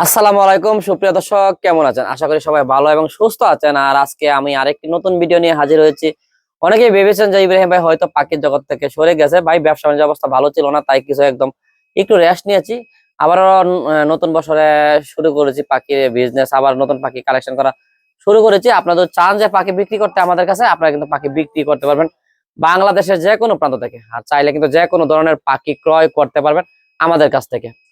আসসালামু আলাইকুম, সুপ্রিয় দর্শক, কেমন আছেন? আশা করি সবাই ভালো এবং সুস্থ আছেন। আর আজকে আমি আরেকটি নতুন ভিডিও নিয়ে হাজির হয়েছি। অনেকেই ভেবেছেন যে ইব্রাহিম ভাই হয়তো পাখির জগৎ থেকে সরে গেছে। ভাই, ব্যবসা বাণিজ্য অবস্থা ভালো ছিল না, তাই কিছু একদম একটু রেস্ট নিয়েছি। আবারও ন- নতুন বছরে শুরু করেছি পাখির বিজনেস আবার নতুন পাখি কালেকশন করা শুরু করেছি। আপনাদের চান যে পাখি বিক্রি করতে আমাদের কাছে, আপনারা কিন্তু পাখি বিক্রি করতে পারবেন বাংলাদেশের যে কোনো প্রান্ত থেকে। আর চাইলে কিন্তু যে কোনো ধরনের পাখি ক্রয় করতে পারবেন আমাদের কাছ থেকে।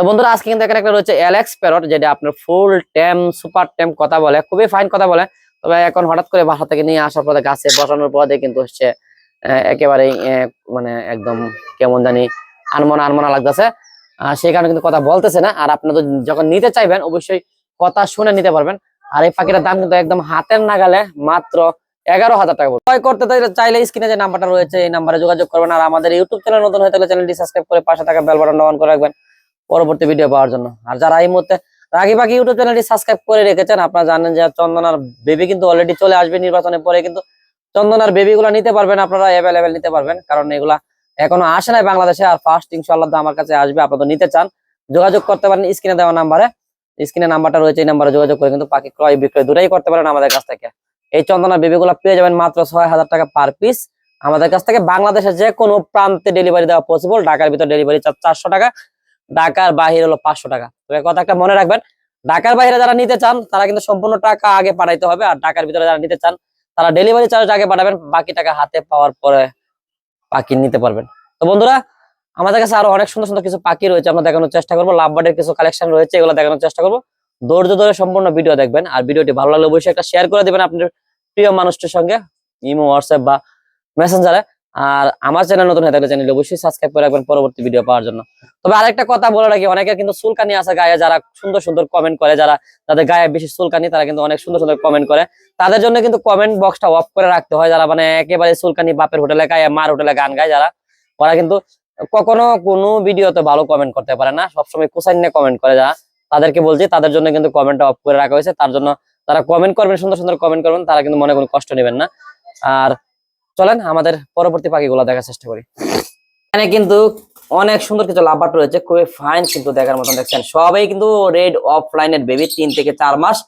তো বন্ধুরা, আজকে কিন্তু এখানে একটা রয়েছে এলেক্স প্যারট যেটা আপনার ফুল টেম সুপার টেম কথা বলে, খুবই ফাইন কথা বলে। তবে এখন হঠাৎ করে বাসা থেকে নিয়ে আসার পরে, গাছে বসানোর পরে কিন্তু হচ্ছে একেবারেই মানে একদম কেমন জানি আনমনা আনমনা লাগতেছে। সেই কারণে কিন্তু কথা বলতেছে না। আর আপনাদের যখন নিতে চাইবেন, অবশ্যই কথা শুনে নিতে পারবেন। আর এই পাখিটার দাম কিন্তু একদম হাতের নাগালে মাত্র এগারো হাজার টাকা। ক্রয় করতে চাইলে- স্ক্রিনে যে নাম্বারটা রয়েছে, এই নাম্বারে যোগাযোগ করবেন। আর আমাদের ইউটিউব চ্যানেল নতুন হয়ে থাকলে চ্যানেলটি সাবস্ক্রাইব করে পাশে থাকা বেল অন করে রাখবেন। পরবর্তী ভিডিও পাওয়ার জন্য। আর যারা এই মুহূর্তে রাগি পাখি ইউটিউব চ্যানেলটি সাবস্ক্রাইব করে রেখেছেন, আপনারা জানেন যে চন্দনার বেবি কিন্তু অলরেডি চলে আসবে নির্বাচনের পরে কিন্তু চন্দনার বেবি গুলা নিতে পারবেন, আপনারা অ্যাভেলেবেল নিতে পারবেন, কারণ এগুলা এখনও আসে নাই বাংলাদেশে, আর ফার্স্ট ইনশাআল্লাহ আমার কাছে আসবে, আপনারা নিতে চান। যোগাযোগ করতে পারেন স্ক্রিনে দেওয়া নাম্বারে, স্ক্রিনে নাম্বারটা রয়েছে, এই নাম্বারে যোগাযোগ করে কিন্তু পাখি ক্রয় বিক্রয় দুটাই করতে পারেন আমাদের কাছ থেকে। এই চন্দনার বেবি গুলা পেয়ে যাবেন মাত্র ছয় হাজার টাকা পার পিস আমাদের কাছ থেকে বাংলাদেশের যে কোনো প্রান্তে ডেলিভারি দেওয়া পসিবল ঢাকার ভিতর ডেলিভারি চারশো টাকা। ঢাকার বাহির হলো পাঁচশো টাকা। তবে কথা একটা মনে রাখবেন, ঢাকার বাইরে যারা নিতে চান, তারা কিন্তু সম্পূর্ণ টাকা আগে পাঠাইতে হবে, আর ঢাকার ভিতরে যারা নিতে চান, তারা ডেলিভারি চার্জ আগে পাঠাবেন, বাকি টাকা হাতে পাওয়ার পরে পাখি নিতে পারবেন। তো বন্ধুরা, আমাদের কাছে আরও অনেক সুন্দর সুন্দর কিছু পাখি রয়েছে, আমরা দেখানোর চেষ্টা করব লাভবার্ডের কিছু কালেকশন রয়েছে, এগুলো দেখানোর চেষ্টা করব। ধৈর্য ধরে সম্পূর্ণ ভিডিও দেখবেন, আর ভিডিওটি ভালো লাগলে অবশ্যই একটা শেয়ার করে দিবেন আপনার প্রিয় মানুষটির সঙ্গে, ইমো হোয়াটসঅ্যাপ বা মেসেঞ্জারে আর আমার চ্যানেল নতুন হয়ে থাকলে চ্যানেল অবশ্যই সাবস্ক্রাইব করে রাখবেন পরবর্তী ভিডিও পাওয়ার জন্য। তবে আরেকটা কথা বলে রাখি, অনেকের কিন্তু চুলকানি আছে গায়ে, যারা সুন্দর সুন্দর কমেন্ট করে, যারা যাদের গায়ে বেশি চুলকানি, তারা কিন্তু অনেক সুন্দর সুন্দর কমেন্ট করে। তাদের জন্য কিন্তু কমেন্ট বক্সটা অফ করে রাখতে হয়, যারা মানে একেবারে চুলকানি বাপের হোটেলে গায়ে, মার হোটেলে গান গায় যারা, ওরা কিন্তু কখনো কোনো ভিডিওতে ভালো কমেন্ট করতে পারে না। সবসময় কুসাইন নিয়ে কমেন্ট করে যারা। তাদেরকে বলছি, তাদের জন্য কিন্তু কমেন্টটা অফ করে রাখা হয়েছে। তার জন্য তারা কমেন্ট করবেন, সুন্দর সুন্দর কমেন্ট করবেন, তারা কিন্তু মনে কোনো কষ্ট নেবেন না। আর চলেন, আমাদের পরবর্তী পাখিগুলো দেখার চেষ্টা করি। এখানে কিন্তু অনেক সুন্দর কিছু লাভবাট রয়েছে, খুবই ফাইন কিন্তু দেখার মতন, দেখছেন? সবাই কিন্তু রেড অফলাইনের বেবি তিন থেকে চার মাস।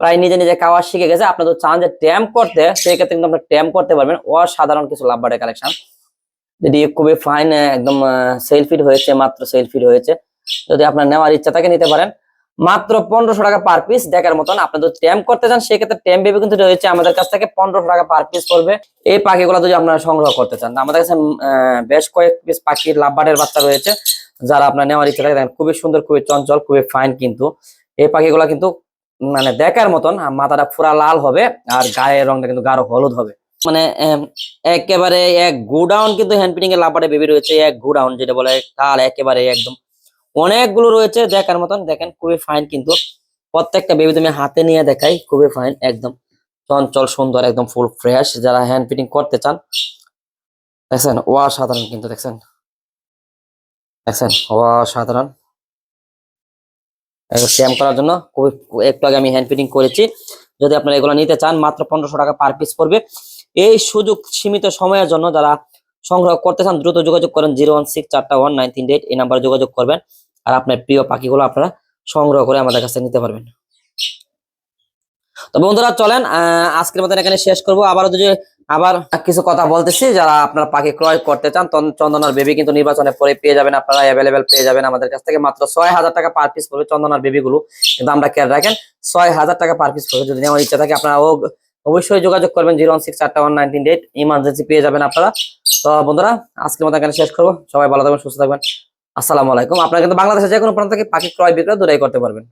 প্রায় নিজে নিজে খাওয়া শিখে গেছে। আপনাদের চান যে ট্যাম করতে সেই ক্ষেত্রে কিন্তু আপনার ট্যাম করতে পারবেন। অসাধারণ কিছু লাভবাটের কালেকশন যেটি খুবই ফাইন একদম সেলফিট হয়েছে, মাত্র সেলফিট হয়েছে। যদি আপনার নেওয়ার ইচ্ছা থাকে, নিতে পারেন। মাত্র পনেরোশো টাকা পার পিস দেখার মতন আপনি যদি ট্যাম করতে চান, সেক্ষেত্রে ট্যাম বেবি কিন্তু রয়েছে আমাদের কাছ থেকে পনেরোশো টাকা পার পিস পড়বে। এই পাখিগুলো যদি আপনারা সংগ্রহ করতে চান, আমাদের কাছে বেশ কয়েক পিস পাখির লাভবাটের বাচ্চা রয়েছে। যারা আপনার নেওয়ার ইচ্ছা থাকে খুবই সুন্দর, খুবই চঞ্চল, খুবই ফাইন কিন্তু। এই পাখিগুলো কিন্তু মানে দেখার মতন মাথাটা পুরা লাল হবে, আর গায়ের রংটা কিন্তু গাঢ় হলুদ হবে। মানে একেবারে এক গোডাউন কিন্তু হ্যান্ড এর লাভবাটে বেবি রয়েছে, এক গোডাউন, যেটা বলে কাল একেবারে একদম অনেকগুলো রয়েছে, দেখার মতন। দেখেন, খুবই ফাইন কিন্তু। প্রত্যেকটা বেবি তুমি হাতে নিয়ে দেখাই, খুবই ফাইন একদম চঞ্চল, সুন্দর, একদম ফুল ফ্রেশ যারা হ্যান্ড ফিটিং করতে চান, দেখছেন, অসাধারণ কিন্তু, দেখছেন। দেখছেন, অসাধারণ। স্যাম করার জন্য খুবই, একটু আগে আমি হ্যান্ড ফিটিং করেছি। যদি আপনারা এগুলো নিতে চান, মাত্র পনেরোশো টাকা পার পিস পড়বে। এই সুযোগ সীমিত সময়ের জন্য যারা সংগ্রহ করতে চান, দ্রুত যোগাযোগ করেন জিরো ওয়ান সিক্স চারটা ওয়ান নাইন তিন এইট এই নাম্বারে যোগাযোগ করবেন। আর আপনার প্রিয় পাখিগুলো আপনারা সংগ্রহ করে আমাদের কাছে নিতে পারবেন। তো বন্ধুরা, চলেন আজকের মতন এখানে শেষ করব। আবারও যদি আবার কিছু কথা বলতেছি, যারা আপনারা পাখি ক্রয় করতে চান চন্দনার বেবি কিন্তু নির্বাচনের পরে পেয়ে যাবেন, আপনারা অ্যাভেলেবেল পেয়ে যাবেন আমাদের কাছ থেকে। মাত্র ছয় হাজার টাকা পার পিস পড়বে চন্দনার বেবি গুলো কিন্তু আমরা খেয়াল রাখেন, ছয় হাজার টাকা পার পিস পড়বে। যদি নেওয়ার ইচ্ছা থাকে আপনারা ও- অবশ্যই যোগাযোগ করবেন জিরো ওয়ান সিক্স চারটা ওয়ান নাইনটিন এইট। ইমার্জেন্সি পেয়ে যাবেন আপনারা। তো বন্ধুরা, আজকের মতো এখানে শেষ করব। সবাই ভালো থাকবেন, সুস্থ থাকবেন। আসসালামু আলাইকুম। আপনারা কিন্তু বাংলাদেশের যে কোনো প্রান্ত থেকে পাখি ক্রয় বিক্রয় দূরাই করতে পারবেন।